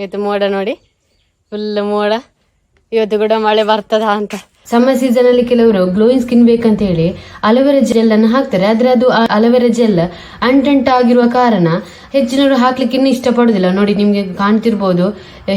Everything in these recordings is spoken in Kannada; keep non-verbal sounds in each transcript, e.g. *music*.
ಇವತ್ತು ಮೋಡ ನೋಡಿ. ಫುಲ್ ಮೋಡ. ಇವತ್ತು ಕೂಡ ಮಳೆ ಬರ್ತದ ಅಂತ. ಸಮ್ಮರ್ ಸೀಸನ್ ಅಲ್ಲಿ ಕೆಲವರು ಗ್ಲೋಯಿಂಗ್ ಸ್ಕಿನ್ ಬೇಕಂತ ಹೇಳಿ ಅಲೋವೆರಾ ಜೆಲ್ ಅನ್ನು ಹಾಕ್ತಾರೆ. ಆದ್ರೆ ಅದು ಅಲೋವೆರಾ ಜೆಲ್ ಅಂಟಂಟ ಆಗಿರುವ ಕಾರಣ ಹೆಚ್ಚಿನವರು ಹಾಕ್ಲಿಕ್ಕೆ ಇನ್ನು ಇಷ್ಟಪಡುದಿಲ್ಲ. ನೋಡಿ, ನಿಮ್ಗೆ ಕಾಣ್ತಿರ್ಬೋದು.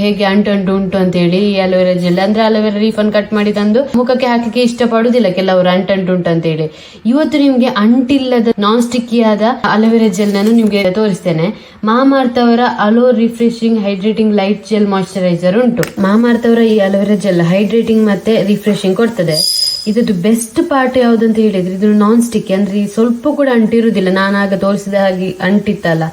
ಹೇಗೆ ಅಂಟಂಟು ಉಂಟು ಅಂತ ಹೇಳಿ ಈ ಅಲೋವೆರಾ ಜೆಲ್ ಅಂದ್ರೆ ಅಲೋವೆರಾ ರೀಫನ್ ಕಟ್ ಮಾಡಿ ತಂದು ಮುಖಕ್ಕೆ ಹಾಕ್ಲಿಕ್ಕೆ ಇಷ್ಟಪಡುದಿಲ್ಲ ಕೆಲವರು ಅಂಟು ಉಂಟು ಅಂತ ಹೇಳಿ ಇವತ್ತು ನಿಮ್ಗೆ ಅಂಟಿಲ್ಲದ ನಾನ್ ಸ್ಟಿಕ್ಕಿಯಾದ ಅಲೋವೆರಾ ಜೆಲ್ ನಾನು ನಿಮ್ಗೆ ತೋರಿಸ್ತೇನೆ. ಮಾಮಾರ್ತ್ ಅವರ aloe refreshing hydrating light gel moisturiser ಉಂಟು. ಮಾಮಾರ್ತ್ ಅವರ ಈ ಅಲೋವೆರಾ ಜೆಲ್ ಹೈಡ್ರೇಟಿಂಗ್ ಮತ್ತೆ ರಿಫ್ರೆಶಿಂಗ್ ಕೊಡ್ತದೆ. ಇದ್ರದ್ದು ಬೆಸ್ಟ್ ಪಾರ್ಟ್ ಯಾವ್ದು ಅಂತ ಹೇಳಿದ್ರೆ ಇದು ನಾನ್ ಸ್ಟಿಕ್ ಅಂದ್ರೆ ಸ್ವಲ್ಪ ಕೂಡ ಅಂಟಿರುವುದಿಲ್ಲ ನಾನು ಆಗ ತೋರಿಸಿದ ಹಾಗೆ ಅಂಟಿತ್ತಲ್ಲ.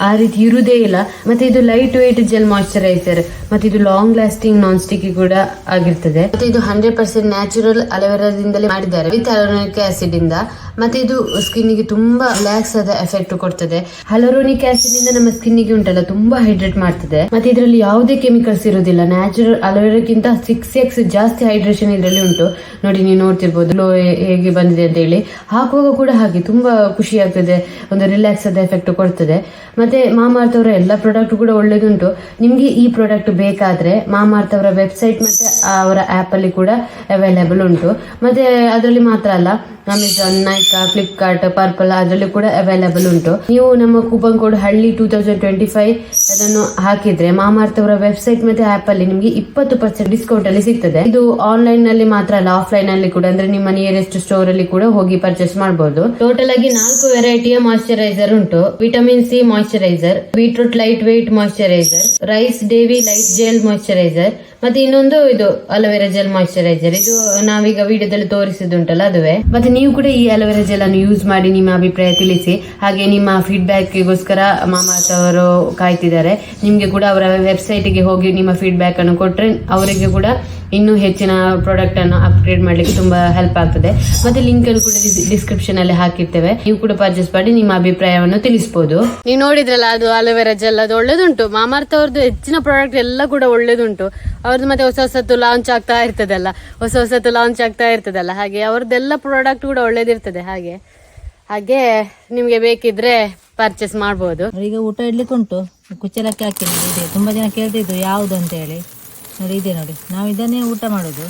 ಆ ರೀತಿ ಇರುವುದೇ ಇಲ್ಲ. ಮತ್ತೆ ಇದು ಲೈಟ್ ವೈಟ್ ಜೆಲ್ ಮಾಯಿಶ್ಚರೈಸರ್ ಮತ್ತೆ ಇದು ಲಾಂಗ್ ಲಾಸ್ಟಿಂಗ್ ನಾನ್ ಸ್ಟಿಕ್ ಕೂಡ ಆಗಿರ್ತದೆ. ಮತ್ತೆ ಇದು ಹಂಡ್ರೆಡ್ ಪರ್ಸೆಂಟ್ ನ್ಯಾಚುರಲ್ ಅಲೋವೆರಾದಿಂದಲೇ ಮಾಡಿದ್ದಾರೆ. ವಿತ್ ಅಲೋನಿಕ್ ಆಸಿಡ್ ಇಂದ. ಮತ್ತೆ ಇದು ಸ್ಕಿನ್ಗೆ ತುಂಬಾ ರಿಲ್ಯಾಕ್ಸ್ ಆದ ಎಫೆಕ್ಟ್ ಕೊಡ್ತದೆ. ಹಲರೋನಿಕ್ ಆಸಿಡ್ ಇಂದ ನಮ್ಮ ಸ್ಕಿನ್ಗೆ ಉಂಟಲ್ಲ, ತುಂಬಾ ಹೈಡ್ರೇಟ್ ಮಾಡ್ತದೆ. ಮತ್ತೆ ಇದರಲ್ಲಿ ಯಾವುದೇ ಕೆಮಿಕಲ್ಸ್ ಇರುವುದಿಲ್ಲ. ನ್ಯಾಚುರಲ್ ಅಲೋವೆರಾಕ್ಕಿಂತ ಸಿಕ್ಸ್ ಎಕ್ಸ್ ಜಾಸ್ತಿ ಹೈಡ್ರೇಷನ್ ಇದರಲ್ಲಿ ಉಂಟು. ನೋಡಿ, ನೀವು ನೋಡ್ತಿರ್ಬೋದು ಲೋ ಹೇಗೆ ಬಂದಿದೆ ಅಂತ ಹೇಳಿ. ಹಾಕುವಾಗ ಕೂಡ ಹಾಗೆ, ತುಂಬಾ ಖುಷಿ ಆಗ್ತದೆ. ಒಂದು ರಿಲ್ಯಾಕ್ಸ್ ಆದ ಎಫೆಕ್ಟ್ ಕೊಡ್ತದೆ. ಮತ್ತೆ ಮಾಮಾರ್ತ್ ಅವರ ಎಲ್ಲ ಪ್ರಾಡಕ್ಟ್ ಕೂಡ ಒಳ್ಳೇದುಂಟು. ನಿಮ್ಗೆ ಈ ಪ್ರಾಡಕ್ಟ್ ಬೇಕಾದ್ರೆ ಮಾಮಾರ್ತ್ ಅವರ ವೆಬ್ಸೈಟ್ ಮತ್ತೆ ಅವರ ಆಪ್ ಅಲ್ಲಿ ಕೂಡ ಅವೈಲೇಬಲ್ ಉಂಟು. ಮತ್ತೆ ಅದರಲ್ಲಿ ಮಾತ್ರ ಅಲ್ಲ ಅಮೆಝಾನ್ ನೈಕಾ ಫ್ಲಿಪ್ಕಾರ್ಟ್ ಪರ್ಪಲ್ ಅದರಲ್ಲಿ ಕೂಡ ಅವೈಲೇಬಲ್ ಉಂಟು. ನೀವು ನಮ್ಮ ಕೂಪನ್ ಕೋಡ್ ಹಳ್ಳಿ ಟೂ ತೌಸಂಡ್ ಟ್ವೆಂಟಿ ಫೈವ್ ಅದನ್ನು ಹಾಕಿದ್ರೆ ಮಾಮಾರ್ತ್ ಅವರ ವೆಬ್ಸೈಟ್ ಮತ್ತೆ ಆಪ್ ಅಲ್ಲಿ ನಿಮಗೆ ಇಪ್ಪತ್ತು ಪರ್ಸೆಂಟ್ ಡಿಸ್ಕೌಂಟ್ ಅಲ್ಲಿ ಸಿಗ್ತದೆ. ಇದು ಆನ್ಲೈನ್ನಲ್ಲಿ ಮಾತ್ರ ಅಲ್ಲ ಆಫ್ಲೈನ್ ಅಲ್ಲಿ ಕೂಡ, ಅಂದ್ರೆ ನಿಮ್ಮ ನಿಯರೆಸ್ಟ್ ಸ್ಟೋರ್ ಅಲ್ಲಿ ಕೂಡ ಹೋಗಿ ಪರ್ಚೇಸ್ ಮಾಡಬಹುದು ಟೋಟಲ್ ಆಗಿ ನಾಲ್ಕು ವೆರೈಟಿಯ ಮಾಯಿಶ್ಚರೈಸರ್ ಉಂಟು. Vitamin C moisturiser beetroot light white moisturiser rice dewy light gel moisturiser ಮತ್ತೆ ಇನ್ನೊಂದು ಇದು ಅಲೋವೆರಾ ಜೆಲ್ ಮಾಯಿಶ್ಚರೈಸರ್ ಇದು ನಾವೀಗ ವಿಡಿಯೋದಲ್ಲಿ ತೋರಿಸಿದುಂಟಲ್ಲ ಅದುವೇ. ಮತ್ತೆ ನೀವು ಕೂಡ ಈ ಅಲೋವೆರಾ ಜೆಲ್ ಅನ್ನು ಯೂಸ್ ಮಾಡಿ ನಿಮ್ಮ ಅಭಿಪ್ರಾಯ ತಿಳಿಸಿ. ಹಾಗೆ ನಿಮ್ಮ ಫೀಡ್ಬ್ಯಾಕ್ಗೋಸ್ಕರ ಮಾಮಾತ್ ಅವರು ಕಾಯ್ತಿದ್ದಾರೆ. ನಿಮ್ಗೆ ಕೂಡ ಅವರ ವೆಬ್ಸೈಟ್ಗೆ ಹೋಗಿ ನಿಮ್ಮ ಫೀಡ್ಬ್ಯಾಕ್ ಅನ್ನು ಕೊಟ್ರೆ ಅವರಿಗೆ ಕೂಡ ಇನ್ನೂ ಹೆಚ್ಚಿನ ಪ್ರಾಡಕ್ಟ್ ಅನ್ನು ಅಪ್ಗ್ರೇಡ್ ಮಾಡ್ಲಿಕ್ಕೆ ತುಂಬಾ ಹೆಲ್ಪ್ ಆಗ್ತದೆ. ಮತ್ತೆ ಲಿಂಕ್ ಅನ್ನು ಕೂಡ ಡಿಸ್ಕ್ರಿಪ್ಷನ್ ಅಲ್ಲಿ ಹಾಕಿರ್ತೇವೆ. ನೀವು ಕೂಡ ಪರ್ಚೇಸ್ ಮಾಡಿ ನಿಮ್ಮ ಅಭಿಪ್ರಾಯವನ್ನು ತಿಳಿಸಬಹುದು ನೀವು ನೋಡಿದ್ರಲ್ಲ ಅದು ಅಲೋವೆರಾ ಜೆಲ್ ಅದು ಒಳ್ಳೇದುಂಟು. ಮಾಮಾರ್ಥ ಅವ್ರದ್ದು ಹೆಚ್ಚಿನ ಪ್ರಾಡಕ್ಟ್ ಎಲ್ಲ ಕೂಡ ಒಳ್ಳೇದುಂಟು. ಅವ್ರದ್ದು ಮತ್ತೆ ಹೊಸ ಹೊಸತ್ತು ಲಾಂಚ್ ಆಗ್ತಾ ಇರ್ತದಲ್ಲ ಹೊಸ ಹೊಸತ್ತು ಲಾಂಚ್ ಆಗ್ತಾ ಇರ್ತದಲ್ಲ ಹಾಗೆ ಅವ್ರದ್ದೆಲ್ಲ ಪ್ರಾಡಕ್ಟ್ ಕೂಡ ಒಳ್ಳೇದಿರ್ತದೆ ಹಾಗೆ. ಹಾಗೆ ನಿಮಗೆ ಬೇಕಿದ್ರೆ ಪರ್ಚೇಸ್ ಮಾಡ್ಬೋದು. ಈಗ ಊಟ ಇಡ್ಲಿಕ್ಕೆ ಉಂಟು ಕುಚ್ಚಲಕ್ಕಿ ಹಾಕಿ ನೋಡಿ ಇದೆ. ತುಂಬ ಜನ ಕೇಳ್ತಿದ್ದು ಯಾವುದು ಅಂತ ಹೇಳಿ. ನೋಡಿ ಇದೆ ನೋಡಿ. ನಾವು ಇದನ್ನೇ ಊಟ ಮಾಡೋದು.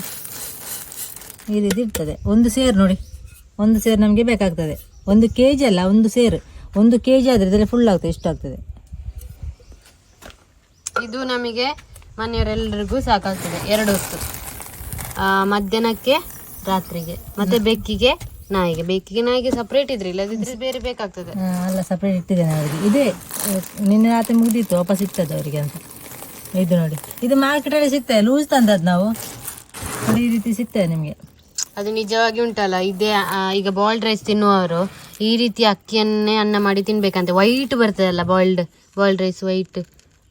ಇದು ಇದು ಇರ್ತದೆ ಒಂದು ಸೇರು ನೋಡಿ. ಒಂದು ಸೇರು ನಮಗೆ ಬೇಕಾಗ್ತದೆ. ಒಂದು ಕೆ ಜಿ ಅಲ್ಲ ಒಂದು ಸೇರು. ಒಂದು ಕೆ ಜಿ ಆದರೆ ಇದರಲ್ಲಿ ಫುಲ್ ಆಗ್ತದೆ ಇಷ್ಟು ಆಗ್ತದೆ. ಇದು ನಮಗೆ ಮನೆಯವರೆಲ್ಲರಿಗೂ ಸಾಕಾಗ್ತದೆ ಎರಡು ಹೊತ್ತು. ಮಧ್ಯಾಹ್ನಕ್ಕೆ ರಾತ್ರಿಗೆ ಮತ್ತೆ ಬೆಕ್ಕಿಗೆ ನಾಯಿಗೆ. ಬೆಕ್ಕಿಗೆ ನಾಯಿಗೆ ಸಪ್ರೇಟ್ ಇದ್ರಿ ಇಲ್ಲದಿದ್ರೆ ಬೇರೆ ಬೇಕಾಗ್ತದೆ. ಅಲ್ಲ ಸಪ್ರೇಟ್ ಇಟ್ಟಿದ್ದೇನೆ ಅವರಿಗೆ ಇದೇ ನಿನ್ನೆ ರಾತ್ರಿ ಮುಗಿದಿತ್ತು ವಾಪಸ್ ಸಿಗ್ತದೆ ಅವರಿಗೆ ಅಂತ. ಇದು ನೋಡಿ. ಇದು ಮಾರ್ಕೆಟಲ್ಲಿ ಸಿಗ್ತದೆ ಲೂಸ್ ತಂದದ್ದು ನಾವು. ನೋಡಿ ಈ ರೀತಿ ಸಿಗ್ತದೆ ನಿಮಗೆ. ಅದು ನಿಜವಾಗಿ ಉಂಟಲ್ಲ ಇದೇ ಈಗ ಬಾಯ್ಲ್ಡ್ ರೈಸ್ ತಿನ್ನುವವರು ಈ ರೀತಿ ಅಕ್ಕಿಯನ್ನೇ ಅನ್ನ ಮಾಡಿ ತಿನ್ಬೇಕಂತೆ. ವೈಟ್ ಬರ್ತದಲ್ಲ ಬಾಯ್ಲ್ಡ್ ಬಾಯ್ಲ್ಡ್ ರೈಸ್ ವೈಟ್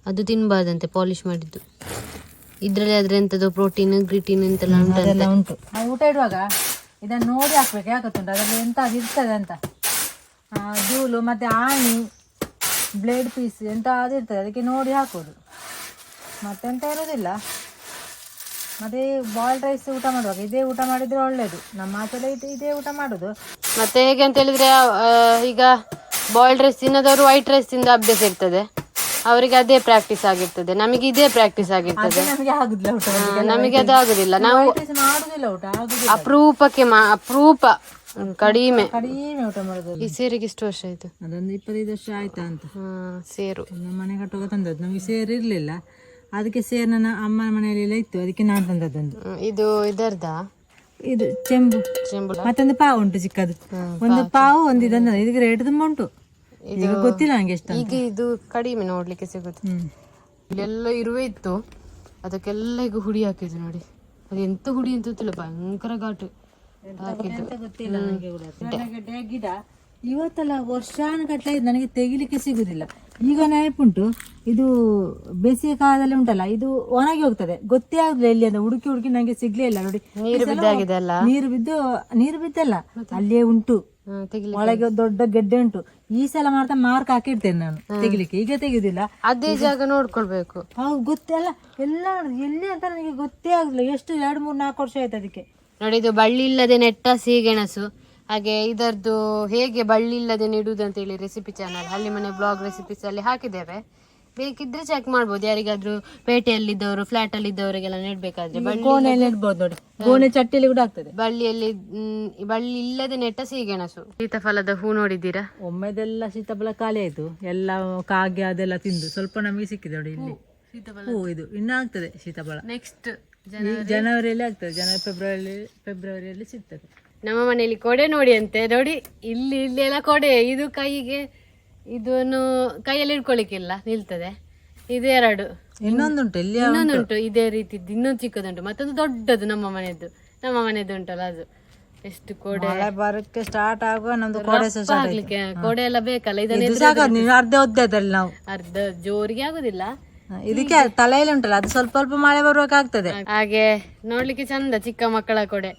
ಅದು ತಿನ್ಬಾರ್ದಂತೆ ಪಾಲಿಶ್ ಮಾಡಿದ್ದು. ಇದರಲ್ಲಿ ಆದ್ರೆ ಎಂತದ್ದು ಪ್ರೋಟೀನ್ ಗ್ರಿಟೀನ್ ಎಂತೆಲ್ಲ ಅದೆಲ್ಲ ಉಂಟು. ನಾವು ಊಟ ಇಡುವಾಗ ಇದನ್ನು ನೋಡಿ ಹಾಕ್ಬೇಕು ಯಾಕತ್ತುಂಟು ಅದರಲ್ಲಿ ಎಂತ ಅದು ಇರ್ತದೆ ಅಂತ. ಆ, ಧೂಳು ಮತ್ತೆ ಆಣಿ ಬ್ಲೇಡ್ ಪೀಸ್ ಎಂತ ಅದು ಇರ್ತದೆ ಅದಕ್ಕೆ ನೋಡಿ ಹಾಕೋದು ಮತ್ತೆಂತ ಇರೋದಿಲ್ಲ ಮತ್ತೆ ಬಾಯ್ಲ್ಡ್ ರೈಸ್ ಊಟ ಮಾಡುವಾಗ ಇದೇ ಊಟ ಮಾಡಿದ್ರೆ ಒಳ್ಳೇದು. ನಮ್ಮ ಆಚೆಲ್ಲ ಇದು- ಇದೇ ಊಟ ಮಾಡೋದು ಮತ್ತೆ ಹೇಗೆ ಅಂತ ಹೇಳಿದ್ರೆ ಆ, ಈಗ ಬಾಯ್ಲ್ಡ್ ರೈಸ್ ತಿನ್ನದವರು ವೈಟ್ ರೈಸ್ ತಿಂದ ಅಭ್ಯಾಸ ಇರ್ತದೆ. ಅವರಿಗೆ ಅದೇ ಪ್ರಾಕ್ಟೀಸ್ ಆಗಿರ್ತದೆ. ನಮಗೆ ಇದೇ ಪ್ರಾಕ್ಟೀಸ್ ಆಗಿರ್ತದೆ. ನಮಗೆ ಆಗುದಿಲ್ಲ ಊಟ ಆ, ನಮಗೆ ಅದು ಆಗುದಿಲ್ಲ. ನಾವು ರೈಸ್ ಮಾಡುದಿಲ್ಲ ಊಟ ಆಗುದಿಲ್ಲ. ಅಪರೂಪಕ್ಕೆ ಮಾ ಅಪರೂಪ ಹ್ಮ್, ಕಡಿಮೆ. ಕಡಿಮೆ ಊಟ ಮಾಡೋದು ಈ ಸೇರಿಗೆ ಎಷ್ಟು ವರ್ಷ ಆಯ್ತು. ಅದೊಂದು ಇಪ್ಪತ್ತೈದು ವರ್ಷ ಆಯ್ತಾ ಅಂತ. ಸೇರು. ನಮ್ಮ ಮನೆ ಕಟ್ಟುವಾಗ ತಂದದ್ದು. ನಮಗೆ ಸೇರ್ ಇರಲಿಲ್ಲ. ಅದಕ್ಕೆ ಸೇರ್ ನನ್ನ ಅಮ್ಮನ ಮನೆಯಲ್ಲೆಲ್ಲ ಇತ್ತು. ಅದಕ್ಕೆ ನಾನು ತಂದದ್ದೊಂದು. ಹ್ಮ್, ಇದು ಇದರ್ದ? ಇದು ಚೆಂಬು. ಚೆಂಬು. ಮತ್ತೊಂದು ಪಾವು ಉಂಟು ಚಿಕ್ಕದು. ಒಂದು ಪಾವು. ಒಂದು ಇದನ್ನ. ಇದಕ್ಕೆ ರೇಟ್ ತುಂಬ ಉಂಟು. ಈಗ ಗೊತ್ತಿಲ್ಲ ನಂಗೆ ಎಷ್ಟು ಈಗ ಇದು ಕಡಿಮೆ ನೋಡ್ಲಿಕ್ಕೆ ಸಿಗುತ್ತೆ. ಇಲ್ಲೆಲ್ಲ ಇರುವೆ ಇತ್ತು. ಅದಕ್ಕೆಲ್ಲ ಈಗ ಹುಡಿ ಹಾಕಿದ್ರು ನೋಡಿ. ಅದು ಎಂತ ಹುಡಿ ಅಂತ ಗೊತ್ತಿಲ್ಲ ಭಯಂಕರ ಘಾಟು ಗೊತ್ತಿಲ್ಲ ನನಗೆ ಉಳ್ಳಾಗಡ್ಡೆ ಗಿಡ. ಇವತ್ತಲ್ಲ ವರ್ಷಾನುಗಟ್ಟಲೆ ನನಗೆ ತೆಗಿಲಿಕ್ಕೆ ಸಿಗುದಿಲ್ಲ. ಈಗ ನೆನಪುಂಟು ಇದು ಬೇಸಿಗೆ ಕಾಲದಲ್ಲಿ ಉಂಟಲ್ಲ ಇದು ಒಣಗಿ ಹೋಗ್ತದೆ. ಗೊತ್ತೇ ಆಗ್ಲಿಲ್ಲ ಎಲ್ಲಿ ಅಂದ್ರೆ ಹುಡುಕಿ ಹುಡುಕಿ ನನಗೆ ಸಿಗ್ಲೇ ಇಲ್ಲ ನೋಡಿ. ನೀರು ಬಿದ್ದಾಗಿದೆ ನೀರು ಬಿದ್ದು ನೀರು ಬಿದ್ದಲ್ಲ ಅಲ್ಲೇ ಉಂಟು. ಒಳಗೆ ದೊಡ್ಡ ಗೆಡ್ಡೆ ಉಂಟು. ಈ ಸಲ ಮಾರ್ತಾ ಮಾರ್ಕ್ ಹಾಕಿಡ್ತೇನೆ ನಾನು ತೆಗಿಲಿಕ್ಕೆ. ಈಗ ತೆಗೆದಿಲ್ಲ. ಅದೇ ಜಾಗ ನೋಡ್ಕೊಳ್ಬೇಕು. ಹೌದು ಗೊತ್ತಲ್ಲ ಎಲ್ಲ ಎಲ್ಲಿ ಅಂತ ನನಗೆ ಗೊತ್ತೇ ಆಗಲಿಲ್ಲ ಎಷ್ಟು ಎರಡು ಮೂರು ನಾಲ್ಕು ವರ್ಷ ಆಯ್ತು ಅದಕ್ಕೆ. ನೋಡಿ ಇದು ಬಳ್ಳಿ ಇಲ್ಲದೆ ನೆಟ್ಟ ಸಿಹಿಗೆಣಸು ಹಾಗೆ ಇದರದ್ದು ಹೇಗೆ ಬಳ್ಳಿ ಇಲ್ಲದೆ ನೆಡುವುದು ಅಂತ ಹೇಳಿ ರೆಸಿಪಿ ಚಾನಲ್ ಹಳ್ಳಿ ಮನೆ ಬ್ಲಾಗ್ ರೆಸಿಪೀಸ್ ಅಲ್ಲಿ ಹಾಕಿದ್ದೇವೆ. ಬೇಕಿದ್ರೆ ಚೆಕ್ ಮಾಡ್ಬೋದು. ಯಾರಿಗಾದ್ರೂ ಪೇಟೆಯಲ್ಲಿದ್ದವರು ಫ್ಲಾಟ್ ಅಲ್ಲಿ ಇದ್ದವರಿಗೆಲ್ಲ ನೆಡ್ಬೇಕಾದ್ರೆ ಬಳ್ಳಿ ಗೋಣೆಯಲ್ಲಿ ನೆಡ್ಬೋದು ನೋಡಿ. ಗೋಣೆ ಕೂಡ ಆಗ್ತದೆ. ಬಳ್ಳಿಯಲ್ಲಿ ಬಳ್ಳಿ ಇಲ್ಲದೆ ನೆಟ್ಟ ಸೀಗೆಣಸು ಸೀತಾಫಲದ ಹೂ ನೋಡಿದ್ದೀರಾ? ಒಮ್ಮೆದೆಲ್ಲ ಸೀತಾಫಲ ಖಾಲಿ ಆಯ್ತು. ಎಲ್ಲ ಕಾಗೆ ಅದೆಲ್ಲ ತಿಂದು ಸ್ವಲ್ಪ ನಮಗೆ ಸಿಕ್ಕಿದೆ ನೋಡಿ ಇಲ್ಲಿ. ಸೀತಾಫಲ ಹೂ ಇದು ಇನ್ನ ಆಗ್ತದೆ ಸೀತಾಫಲ ನೆಕ್ಸ್ಟ್ ಜನವರಿಯಲ್ಲಿ ಆಗ್ತದೆ. ಜನವರಿ ಫೆಬ್ರವರಿ ಫೆಬ್ರವರಿಯಲ್ಲಿ ಸಿಗ್ತದೆ. ನಮ್ಮ ಮನೆಯಲ್ಲಿ ಕೊಡೆ ನೋಡಿ ಅಂತೆ ನೋಡಿ ಇಲ್ಲಿ ಇಲ್ಲಿ ಎಲ್ಲ ಕೊಡೆ. ಇದು ಕೈಗೆ ಇದನ್ನು ಕೈಯಲ್ಲಿ ಇಟ್ಕೊಳ್ಳಿಕ್ಕಿಲ್ಲ ನಿಲ್ತದೆ. ಇದೆರಡು ಎರಡು. ಇನ್ನೊಂದುಂಟು ಇಲ್ಲಿ ಇನ್ನೊಂದುಂಟು ಇದೇ ರೀತಿದ್ದು ಇನ್ನೊಂದು ಚಿಕ್ಕದುಂಟು. ಮತ್ತೊಂದು ದೊಡ್ಡದು ನಮ್ಮ ಮನೆಯದ್ದು. ನಮ್ಮ ಮನೆಯದ್ದು ಉಂಟಲ್ಲ ಅದು. ಎಷ್ಟು ಕೋಡೆ. ಬರಕ್ಕೆ ಸ್ಟಾರ್ಟ್ ಆಗುವ ನಮ್ದು ಕೋಡೆ ಆಗ್ಲಿಕ್ಕೆ ಕೋಡೆ ಎಲ್ಲ ಬೇಕಲ್ಲ? ಇದನ್ನ ಅರ್ಧ ಒದ್ದೆದಲ್ಲಿ ನಾವು. ಅರ್ಧ ಜೋರಿಗೆ ಆಗುದಿಲ್ಲ. ಇದಕ್ಕೆ ತಲೆಯಲ್ಲಿ ಉಂಟಲ್ಲ ಅದು ಸ್ವಲ್ಪ ಸ್ವಲ್ಪ ಮಳೆ ಬರುವಾಗ್ತದೆ ಹಾಗೆ ನೋಡ್ಲಿಕ್ಕೆ ಚಂದ ಚಿಕ್ಕ ಮಕ್ಕಳ ಕೊಡೆ.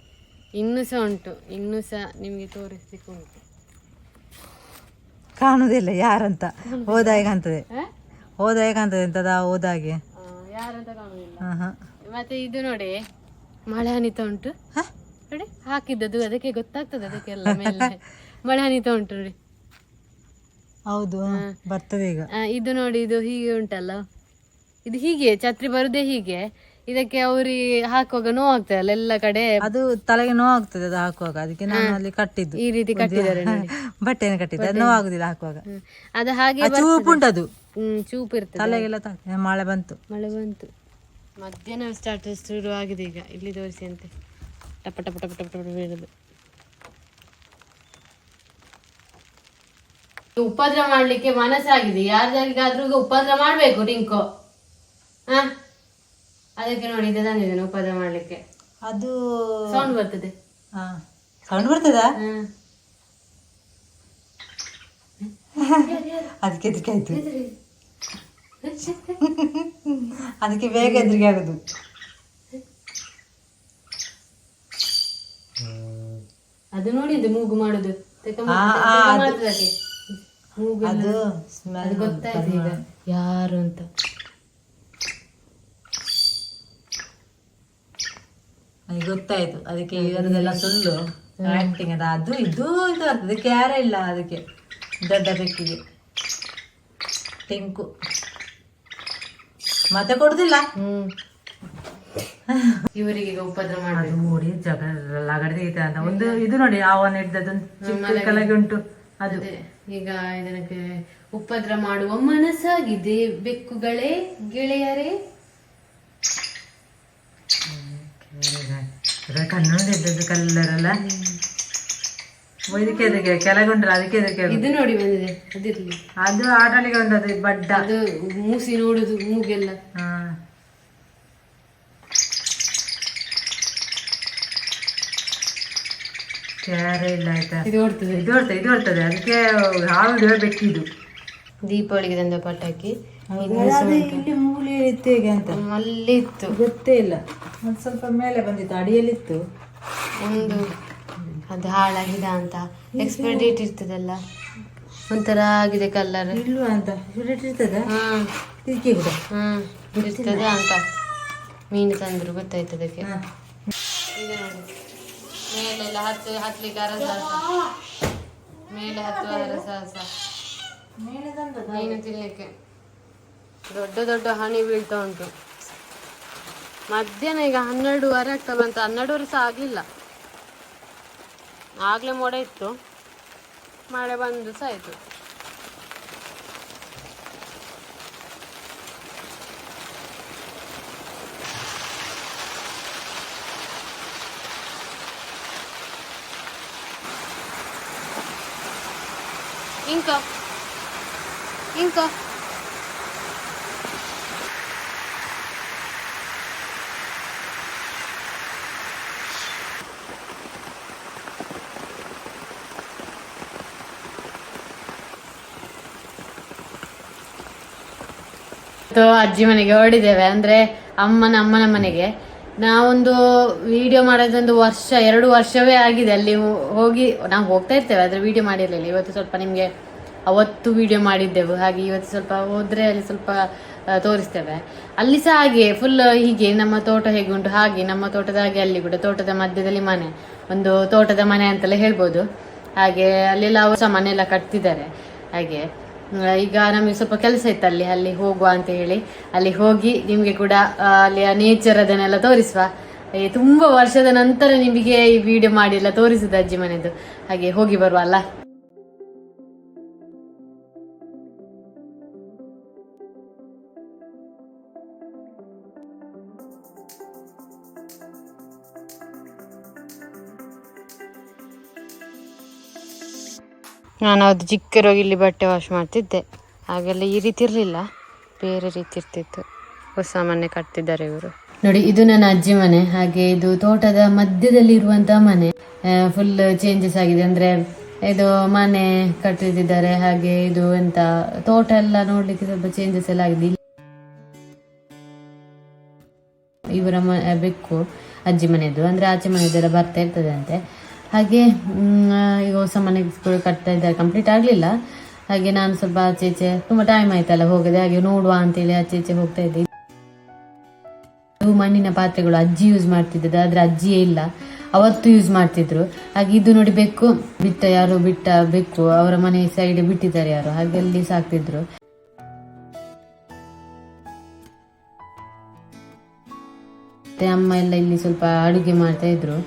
ಇನ್ನು ಸಹ ಉಂಟು ಇನ್ನೂ ಸಹ ನಿಮ್ಗೆ ತೋರಿಸ್ಲಿಕ್ಕೆ ಉಂಟು. ಕಾಣುದಿಲ್ಲ ಯಾರಂತ? ಹೋದಾಗ ಕಾಣ್ತದೆ. ಹ? ಹೋದಾಗ ಕಾಣ್ತದೆ ಎಂತದ ಹೋದಾಗೆ. ಮತ್ತೆ ಇದು ನೋಡಿ ಮಳೆ ಹನಿತ ಉಂಟು? ನೋಡಿ ಹಾಕಿದ್ದದು ಅದಕ್ಕೆ ಗೊತ್ತಾಗ್ತದೆ ಅದಕ್ಕೆಲ್ಲ ಮಳೆ ಹನಿತ ಉಂಟು ನೋಡಿ. ಹೌದು ಬರ್ತದೆ ಈಗ. ಇದು ನೋಡಿ ಇದು ಹೀಗೆ ಉಂಟಲ್ಲ? ಇದು ಹೀಗೆ ಛತ್ರಿ ಬರುದೇ ಹೀಗೆ. ಇದಕ್ಕೆ ಅವ್ರಿಗೆ ಹಾಕುವಾಗ ನೋವು ಆಗ್ತದಲ್ಲ ಎಲ್ಲ ಕಡೆ? ಅದು ತಲೆಗೆ ನೋವು ಆಗ್ತದೆ ಅದು ಹಾಕುವಾಗ. ಅದಕ್ಕೆ ನಾನು ಅಲ್ಲಿ ಕಟ್ಟಿದ್ದು. ಈ ರೀತಿ ಕಟ್ಟಿದ್ದಾರೆ ನೋಡಿ. *laughs* ಬಟ್ಟೆನ ಕಟ್ಟಿದ್ದು. ಅದು ನೋವು ಆಗುದಿಲ್ಲ ಹಾಕುವಾಗ. ಅದು ಹಾಗೆ ಆ ಚೂಪು ಉಂಟದು. ಹ್ಮ್ ಚೂಪ್ ಇರ್ತದೆ. ತಲೆಗೆಲ್ಲ ತ- ಮಳೆ ಬಂತು. ಮಳೆ ಬಂತು. ಮಧ್ಯಾಹ್ನ ಸ್ಟಾರ್ಟ್ ಶುರು ಆಗಿದೆ ಈಗ. ಇಲ್ಲಿ ತೋರಿಸಿ ಅಂತೆ. ಟಪ ಟಪ ಟಪ ಟಪ ಟಪ ಬೀಳುದು. ಉಪದ್ರ ಮಾಡ್ಲಿಕ್ಕೆ ಮನಸ್ಸಾಗಿದೆ. ಯಾರ್ದಾರಿಗಾದ್ರೂ ಈಗ ಉಪದ್ರ ಮಾಡ್ಬೇಕು ಟಿಂಕು. ಹ? ಅದಕ್ಕೆ ನೋಡಿ ಇದು ತಂದಿದ್ದೇನೆ ಉಪದ ಮಾಡ್ಲಿಕ್ಕೆ. ಅದು ಸೌಂಡ್ ಬರ್ತದೆ. ಸೌಂಡ್ ಬರ್ತದ? *laughs* ಅದಕ್ಕೆ ಹೆದರಿಕೆ ಆಯ್ತು. *laughs* ಅದಕ್ಕೆ ಬೇಗ ಎದ್ರಿಗೆ ಆಗುದು. ಅದು ನೋಡಿದ್ದು ಮೂಗು ಮಾಡುದು. ಅದು ಗೊತ್ತಾಯ್ತು ಈಗ ಯಾರು ಅಂತ. ನನಗೆ ಗೊತ್ತಾಯ್ತು. ಅದಕ್ಕೆ ಅದನ್ನೆಲ್ಲ ಸುಳ್ಳು. ಆಕ್ಟಿಂಗ್ ಅದ ಅದು ಇದು ಇದು ಆಗ್ತದೆ ಕ್ಯಾರ ಇಲ್ಲ ಅದಕ್ಕೆ. ದೊಡ್ಡ ಬೆಕ್ಕಿಗೆ. ಟೆಂಕು. ಮತ್ತೆ ಕೊಡುದಿಲ್ಲ. ಹ್ಮ್. ಇವರಿಗೆ ಈಗ ಉಪದ್ರ ಅದು ನೋಡಿ ಮೂಡಿ ಜಗ ಲಗಡೆ ಅಂತ. ಒಂದು ಇದು ನೋಡಿ ಆವನ ಹಿಡ್ದದೊಂದು ಕೆಳಗೆ ಉಂಟು. ಅದು. ಈಗ ಇದಕ್ಕೆ ಉಪದ್ರ ಮಾಡುವ ಮನಸ್ಸಾಗಿದೆ. ಬೆಕ್ಕುಗಳೇ ಗೆಳೆಯರೇ. ಕಣ್ಣೊಂದಿದ್ದದ್ದು ಕಲ್ಲರ್ ಅಲ್ಲ ಇದಕ್ಕೆ ಅದಕ್ಕೆ ಕೆಳಗುಂಟಲ್ಲ ಅದಕ್ಕೆ ಅದಕ್ಕೆ ಇದು ನೋಡಿ ಬಂದಿದೆ ಅದಿರ್ಲಿ. ಅದು ಆಡಲಿಗೆ ಉಂಟದು ಬಡ್ಡ. ಅದು ಮೂಸಿ ನೋಡುದು ಮೂಗೆಲ್ಲ. ಹಾ. ಕ್ಯಾರೆ ಇಲ್ಲ ಆಯ್ತಾ? ಇದು ಓಡ್ತದೆ. ಇದು ಬರ್ತದೆ ಇದು ಬರ್ತದೆ ಅದಕ್ಕೆ ಹಾವು ದೀಪಾವಳಿಗೆ ತಂದ ಪಟಾಕಿ ಇಲ್ಲಿ ಮೂಲೆ ಇತ್ತು ಹೇಗೆ ಅಂತ? ಅಲ್ಲಿ ಇತ್ತು ಗೊತ್ತೇ ಇಲ್ಲ. ಅದು ಸ್ವಲ್ಪ ಮೇಲೆ ಬಂದಿತ್ತು ಅಡಿಯಲ್ಲಿತ್ತು. ಒಂದು ಅದು ಹಾಳಾಗಿದೆ ಅಂತ. ಎಕ್ಸ್ಪೈರಿ ಡೇಟ್ ಇರ್ತದಲ್ಲ. ಒಂಥರ ಆಗಿದೆ ಕಲರ್ ಇಲ್ವ ಅಂತ? ಇರ್ತದ? ಹ್ಮ್. ಇದಕ್ಕೆ ಕೂಡ? ಹ್ಮ್ ಇರ್ತದೆ ಅಂತ. ಮೀನು ತಂದ್ರು ಗೊತ್ತಾಯ್ತು ಅದಕ್ಕೆ. ಮೇಲೆಲ್ಲ ಹತ್ತು ಹತ್ತಲಿಕ್ಕೆ ಅರಸ ಮೇಲೆ ಹತ್ತುವ ಅರಸಾಸ. ಮೀನು ತಿನ್ಲಿಕ್ಕೆ. ದೊಡ್ಡ ದೊಡ್ಡ ಹನಿ ಬೀಳ್ತಾ ಉಂಟು. ಮಧ್ಯಾಹ್ನ ಈಗ ಹನ್ನೆರಡುವರೆ ಆಗ್ತಾ ಬಂತು ಹನ್ನೆರಡುವರೆ ಸಹ ಆಗಲಿಲ್ಲ. ಆಗ್ಲೇ ಮೋಡ ಇತ್ತು. ಮಳೆ ಬಂದು ಸಹ ಆಯ್ತು. ఇంకో ఇంకో ಅಜ್ಜಿ ಮನೆಗೆ ಹೊರಡಿದ್ದೇವೆ, ಅಂದ್ರೆ ಅಮ್ಮನ ಅಮ್ಮನ ಮನೆಗೆ. ನಾವೊಂದು ವಿಡಿಯೋ ಮಾಡೋದೊಂದು ವರ್ಷ, ಎರಡು ವರ್ಷವೇ ಆಗಿದೆ. ಅಲ್ಲಿ ಹೋಗಿ ನಾವು ಹೋಗ್ತಾ ಇರ್ತೇವೆ, ಆದ್ರೆ ವಿಡಿಯೋ ಮಾಡಿರ್ಲಿಲ್ಲ. ಇವತ್ತು ಸ್ವಲ್ಪ ನಿಮ್ಗೆ ಅವತ್ತು ವಿಡಿಯೋ ಮಾಡಿದ್ದೆವು. ಹಾಗೆ ಇವತ್ತು ಸ್ವಲ್ಪ ಹೋದ್ರೆ ಅಲ್ಲಿ ಸ್ವಲ್ಪ ತೋರಿಸ್ತೇವೆ. ಅಲ್ಲಿ ಸಹ ಹಾಗೆ ಫುಲ್ ಹೀಗೆ ನಮ್ಮ ತೋಟ ಹೇಗೆ ಉಂಟು, ಹಾಗೆ ನಮ್ಮ ತೋಟದ ಹಾಗೆ ಅಲ್ಲಿ ಕೂಡ ತೋಟದ ಮಧ್ಯದಲ್ಲಿ ಮನೆ, ಒಂದು ತೋಟದ ಮನೆ ಅಂತೆಲ್ಲ ಹೇಳ್ಬೋದು. ಹಾಗೆ ಅಲ್ಲೆಲ್ಲ ಅವರು ಸಹ ಮನೆ ಎಲ್ಲ ಕಟ್ತಿದ್ದಾರೆ. ಹಾಗೆ ಈಗ ನಮಗೆ ಸ್ವಲ್ಪ ಕೆಲಸ ಇತ್ತು ಅಲ್ಲಿ ಅಲ್ಲಿ ಹೋಗುವ ಅಂತ ಹೇಳಿ. ಅಲ್ಲಿ ಹೋಗಿ ನಿಮಗೆ ಕೂಡ ಅಲ್ಲಿಯ ನೇಚರ್ ಅದನ್ನೆಲ್ಲ ತೋರಿಸುವ. ತುಂಬಾ ವರ್ಷದ ನಂತರ ನಿಮಗೆ ಈ ವಿಡಿಯೋ ಮಾಡಿ ಎಲ್ಲ ತೋರಿಸಿದ ಅಜ್ಜಿ ಮನೆದು. ಹಾಗೆ ಹೋಗಿ ಬರುವ ಅಲ್ಲ? ನಾನು ಅದು ಚಿಕ್ಕರೋಗಿ ಇಲ್ಲಿ ಬಟ್ಟೆ ವಾಶ್ ಮಾಡ್ತಿದ್ದೆ. ಹಾಗೆಲ್ಲ ಈ ರೀತಿ ಇರಲಿಲ್ಲ. ಬೇರೆ ರೀತಿ ಇರ್ತಿತ್ತು. ಹೊಸ ಮನೆ ಕಟ್ತಿದ್ದಾರೆ ಇವರು. ನೋಡಿ, ಇದು ನನ್ನ ಅಜ್ಜಿ ಮನೆ. ಹಾಗೆ ಇದು ತೋಟದ ಮಧ್ಯದಲ್ಲಿ ಇರುವಂತಹ ಮನೆ. ಫುಲ್ ಚೇಂಜಸ್ ಆಗಿದೆ. ಅಂದ್ರೆ ಇದು ಮನೆ ಕಟ್ಟಿದ್ದಾರೆ ಹಾಗೆ ಇದು ಎಂತ, ತೋಟ ಎಲ್ಲ ನೋಡ್ಲಿಕ್ಕೆ ಸ್ವಲ್ಪ ಚೇಂಜಸ್ ಎಲ್ಲ ಆಗಿದೆ. ಇವರ ಬೆಕ್ಕು ಅಜ್ಜಿ ಮನೆಯದು ಅಂದ್ರೆ ಆಚೆ ಮನೆಯದೆಲ್ಲ ಬರ್ತಾ ಇರ್ತದೆ ಅಂತೆ ಹಾಗೆ ಈಗ ಹೊಸ ಮನೆಗಳು ಕಟ್ತಾ ಇದ್ದಾರೆ ಕಂಪ್ಲೀಟ್ ಆಗಲಿಲ್ಲ. ಹಾಗೆ ನಾನು ಸ್ವಲ್ಪ ಆಚೆ ಈಚೆ ತುಂಬ ಟೈಮ್ ಆಯ್ತಲ್ಲ ಹೋಗದೆ, ಹಾಗೆ ನೋಡುವ ಅಂತೇಳಿ ಆಚೆ ಈಚೆ ಹೋಗ್ತಾ ಇದ್ದೆ. ಮಣ್ಣಿನ ಪಾತ್ರೆಗಳು, ಅಜ್ಜಿ ಯೂಸ್ ಮಾಡ್ತಿದ್ದದ್ದು, ಆದ್ರೆ ಅಜ್ಜಿಯೇ ಇಲ್ಲ. ಅವತ್ತು ಯೂಸ್ ಮಾಡ್ತಿದ್ರು. ಹಾಗೆ ಇದು ನೋಡಿ ಬೆಕ್ಕು, ಬಿಟ್ಟ ಯಾರು ಬಿಟ್ಟ ಬೆಕ್ಕು, ಅವರ ಮನೆ ಸೈಡ್ ಬಿಟ್ಟಿದ್ದಾರೆ ಯಾರು, ಹಾಗೆ ಅಲ್ಲಿ ಸಾಕ್ತಿದ್ರು. ಮತ್ತೆ ಅಮ್ಮ ಎಲ್ಲ ಇಲ್ಲಿ ಸ್ವಲ್ಪ ಅಡುಗೆ ಮಾಡ್ತಾ ಇದ್ರು.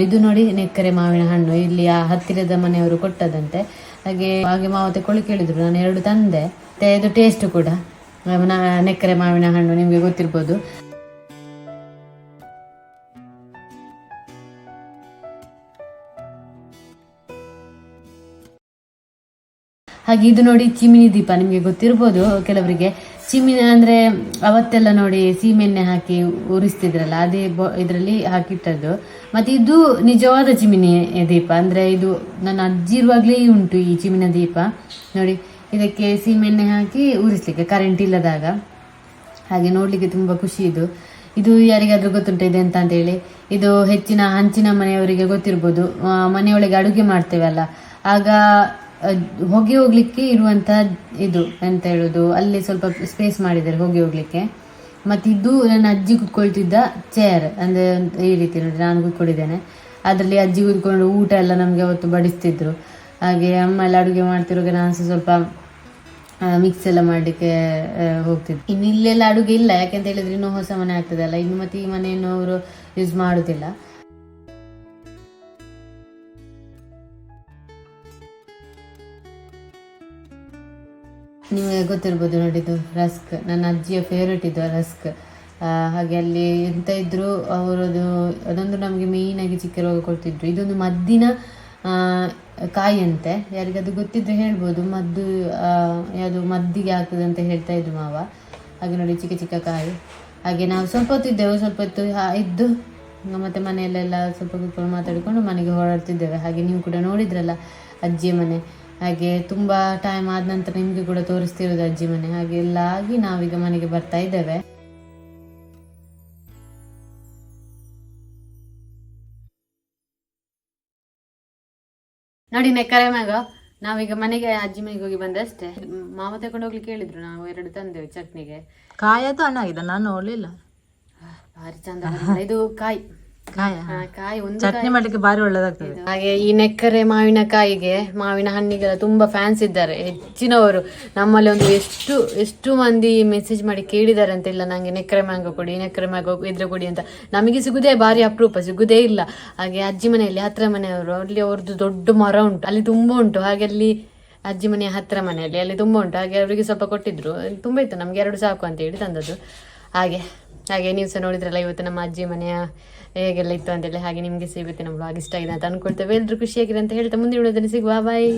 ಇದು ನೋಡಿ ನೆಕ್ಕರೆ ಮಾವಿನ ಹಣ್ಣು. ಇಲ್ಲಿ ಆ ಹತ್ತಿರದ ಮನೆಯವರು ಕೊಟ್ಟದಂತೆ. ಹಾಗೆ ಹಾಗೆ ಮಾವತೆ ಕೊಳಿ ಕೇಳಿದ್ರು. ನಾನು ಎರಡು ತಂದೆ. ಮತ್ತೆ ಇದು ಟೇಸ್ಟ್ ಕೂಡ. ನೆಕ್ಕರೆ ಮಾವಿನ ಹಣ್ಣು ನಿಮ್ಗೆ ಗೊತ್ತಿರ್ಬೋದು. ಹಾಗೆ ಇದು ನೋಡಿ ಚಿಮಿನಿ ದೀಪ ನಿಮಗೆ ಗೊತ್ತಿರ್ಬೋದು ಕೆಲವರಿಗೆ. ಚಿಮಿನಿ ಅಂದ್ರೆ ಅವತ್ತೆಲ್ಲ ನೋಡಿ ಸೀಮೆಣ್ಣೆ ಹಾಕಿ ಉರಿಸ್ತಿದ್ರಲ್ಲ, ಅದೇ ಇದರಲ್ಲಿ ಹಾಕಿಟ್ಟದ್ದು. ಮತ್ತೆ ಇದು ನಿಜವಾದ ಚಿಮಿನಿ ದೀಪ. ಅಂದ್ರೆ ಇದು ನನ್ನ ಅಜ್ಜಿ ಇರುವಾಗಲೇ ಉಂಟು ಈ ಚಿಮಿನ ದೀಪ. ನೋಡಿ, ಇದಕ್ಕೆ ಸೀಮೆಣ್ಣೆ ಹಾಕಿ ಉರಿಸ್ಲಿಕ್ಕೆ ಕರೆಂಟ್ ಇಲ್ಲದಾಗ. ಹಾಗೆ ನೋಡ್ಲಿಕ್ಕೆ ತುಂಬಾ ಖುಷಿ ಇದು. ಇದು ಯಾರಿಗಾದ್ರೂ ಗೊತ್ತುಂಟ ಇದೆ ಅಂತ ಹೇಳಿ? ಇದು ಹೆಚ್ಚಿನ ಹಂಚಿನ ಮನೆಯವರಿಗೆ ಗೊತ್ತಿರ್ಬೋದು. ಮನೆಯೊಳಗೆ ಅಡುಗೆ ಮಾಡ್ತೇವಲ್ಲ. ಆಗ ಹೊಗೆ ಹೋಗ್ಲಿಕ್ಕೆ ಇರುವಂತ ಇದು ಎಂತ ಹೇಳುದು. ಅಲ್ಲಿ ಸ್ವಲ್ಪ ಸ್ಪೇಸ್ ಮಾಡಿದ್ದಾರೆ ಹೊಗೆ ಹೋಗ್ಲಿಕ್ಕೆ. ಮತ್ತೆ ಇದು ನನ್ನ ಅಜ್ಜಿ ಕುತ್ಕೊಳ್ತಿದ್ದ ಚೇರ್ ಅಂದ್ರೆ ಈ ರೀತಿ ನೋಡಿ ನಾನು ಕುತ್ಕೊಂಡಿದ್ದೇನೆ. ಅದರಲ್ಲಿ ಅಜ್ಜಿ ಕುತ್ಕೊಂಡು ಊಟ ಎಲ್ಲ ನಮ್ಗೆ ಅವತ್ತು ಬಡಿಸ್ತಿದ್ರು. ಹಾಗೆ ಅಮ್ಮ ಎಲ್ಲ ಅಡುಗೆ ಮಾಡ್ತಿರುವಾಗ ನಾನು ಸಹ ಸ್ವಲ್ಪ ಮಿಕ್ಸ್ ಎಲ್ಲ ಮಾಡಲಿಕ್ಕೆ ಹೋಗ್ತಿದ್ದೆ. ಇನ್ನು ಇಲ್ಲೆಲ್ಲ ಅಡುಗೆ ಇಲ್ಲ, ಯಾಕೆಂತ ಹೇಳಿದ್ರೆ ಇನ್ನೂ ಹೊಸ ಮನೆ ಆಗ್ತದಲ್ಲ. ಇನ್ನು ಮತ್ತೆ ಈ ಮನೆಯನ್ನು ಅವರು ಯೂಸ್ ಮಾಡುದಿಲ್ಲ. ನಿಮಗೆ ಗೊತ್ತಿರ್ಬೋದು ನೋಡಿದ್ದು ರಸ್ಕ್. ನನ್ನ ಅಜ್ಜಿಯ ಫೇವ್ರೇಟ್ ಇದು ರಸ್ಕ್. ಹಾಗೆ ಅಲ್ಲಿ ಎಂತ ಇದ್ರು ಅವರದು ಅದೊಂದು ನಮಗೆ ಮೇಯ್ನಾಗಿ ಚಿಕ್ಕ ರೋಗ ಕೊಡ್ತಿದ್ರು. ಇದೊಂದು ಮದ್ದಿನ ಕಾಯಿಯಂತೆ ಕಾಯಿ ಅಂತೆ. ಯಾರಿಗದು ಗೊತ್ತಿದ್ರೆ ಹೇಳ್ಬೋದು. ಮದ್ದು ಯಾವುದು ಮದ್ದಿಗೆ ಆಗ್ತದೆ ಅಂತ ಹೇಳ್ತಾ ಇದ್ರು ಮಾವ. ಹಾಗೆ ನೋಡಿ ಚಿಕ್ಕ ಚಿಕ್ಕ ಕಾಯಿ. ಹಾಗೆ ನಾವು ಸ್ವಲ್ಪ ಹೊತ್ತು ಇದ್ದೆವು. ಸ್ವಲ್ಪ ಹೊತ್ತು ಇದ್ದು ಮತ್ತೆ ಮನೆಯಲ್ಲೆಲ್ಲ ಸ್ವಲ್ಪ ಕೂತ್ಕೊಂಡು ಮಾತಾಡಿಕೊಂಡು ಮನೆಗೆ ಹೊರಡ್ತಿದ್ದೇವೆ. ಹಾಗೆ ನೀವು ಕೂಡ ನೋಡಿದ್ರಲ್ಲ ಅಜ್ಜಿಯ ಮನೆ. ಹಾಗೆ ತುಂಬಾ ಟೈಮ್ ಆದ ನಂತರ ನಿಮ್ಗೆ ಕೂಡ ತೋರಿಸ್ತಿರೋದು ಅಜ್ಜಿ ಮನೆ. ಹಾಗೆ ಎಲ್ಲ ಆಗಿ ನಾವೀಗ ಮನೆಗೆ ಬರ್ತಾ ಇದ್ದೇವೆ. ನೋಡಿ ನೆಕ್ಕರೆ ಮ್ಯಾಗ ನಾವೀಗ ಮನೆಗೆ ಅಜ್ಜಿ ಮನೆಗೆ ಹೋಗಿ ಬಂದೆ ಅಷ್ಟೇ. ಮಾವ ತಗೊಂಡು ಹೋಗ್ಲಿಕ್ಕೆ ಹೇಳಿದ್ರು ನಾವು ಎರಡು ತಂದೆವು ಚಟ್ನಿಗೆ. ಕಾಯದು ಹಣ್ಣಾಗಿದೆ ನಾನು ನೋಡ್ಲಿಲ್ಲ. ಭಾರಿ ಚಂದ. ಇದು ಕಾಯಿ. ಕಾಯ ಆ, ಕಾಯಿ ಒಂದು ಚಟ್ನಿ ಮಾಡ್ಲಿಕ್ಕೆ ಬಾರಿ ಒಳ್ಳೇದಾಗ್ತದೆ. ಹಾಗೆ ಈ ನೆಕ್ಕರೆ ಮಾವಿನಕಾಯಿಗೆ ಮಾವಿನ ಹಣ್ಣಿಗೆಲ್ಲ ತುಂಬಾ ಫ್ಯಾನ್ಸ್ ಇದ್ದಾರೆ. ಹೆಚ್ಚಿನವರು. ನಮ್ಮಲ್ಲಿ ಒಂದು ಎಷ್ಟು ಎಷ್ಟು ಮಂದಿ ಮೆಸೇಜ್ ಮಾಡಿ ಕೇಳಿದ್ದಾರೆ ಅಂತ ಇಲ್ಲ. ನಂಗೆ ನೆಕ್ಕರೆ ಮ್ಯಾಂಗೋ ಕೊಡಿ ನೆಕ್ಕರೆ ಮ್ಯಾಂಗೋ ಇದ್ರೆ ಕೊಡಿ ಅಂತ. ನಮಗೆ ಸಿಗುದೇ ಬಾರಿ ಅಪರೂಪ ಸಿಗುದೇ ಇಲ್ಲ. ಹಾಗೆ ಅಜ್ಜಿ ಮನೆಯಲ್ಲಿ ಹತ್ರ ಮನೆಯವರು ಅಲ್ಲಿ ಅವ್ರದ್ದು ದೊಡ್ಡ ಮರ ಉಂಟು. ಅಲ್ಲಿ ತುಂಬಾ ಉಂಟು. ಹಾಗೆ ಅಲ್ಲಿ ಅಜ್ಜಿ ಮನೆಯ ಹತ್ರ ಮನೆಯಲ್ಲಿ ಅಲ್ಲಿ ತುಂಬಾ ಉಂಟು. ಹಾಗೆ ಅವರಿಗೆ ಸ್ವಲ್ಪ ಕೊಟ್ಟಿದ್ರು. ತುಂಬಾ ಇತ್ತು. ನಮ್ಗೆ ಎರಡು ಸಾಕು ಅಂತ ಹೇಳಿ ತಂದದ್ದು. ಹಾಗೆ. ಹಾಗೆ ನೀವು ಸಹ ನೋಡಿದ್ರಲ್ಲ ಇವತ್ತು ನಮ್ಮ ಅಜ್ಜಿ ಮನೆಯ ಹೇಗೆಲ್ಲ ಇತ್ತು ಅಂತೇಳಿ ಹಾಗೆ ನಿಮಗೆ ಸಿಗುತ್ತೆ ನಮ್ಮ ಬ್ಲಾಗ್ ಇಷ್ಟ ಆಗಿದೆ ಅಂತ ಅನ್ಕೊಳ್ತೇವೆ. ಎಲ್ಲರೂ ಖುಷಿಯಾಗಿದೆ ಅಂತ ಹೇಳ್ತಾ ಮುಂದಿನ ವಿಡಿಯೋದಲ್ಲಿ ಸಿಗುವ. ಬಾಯ್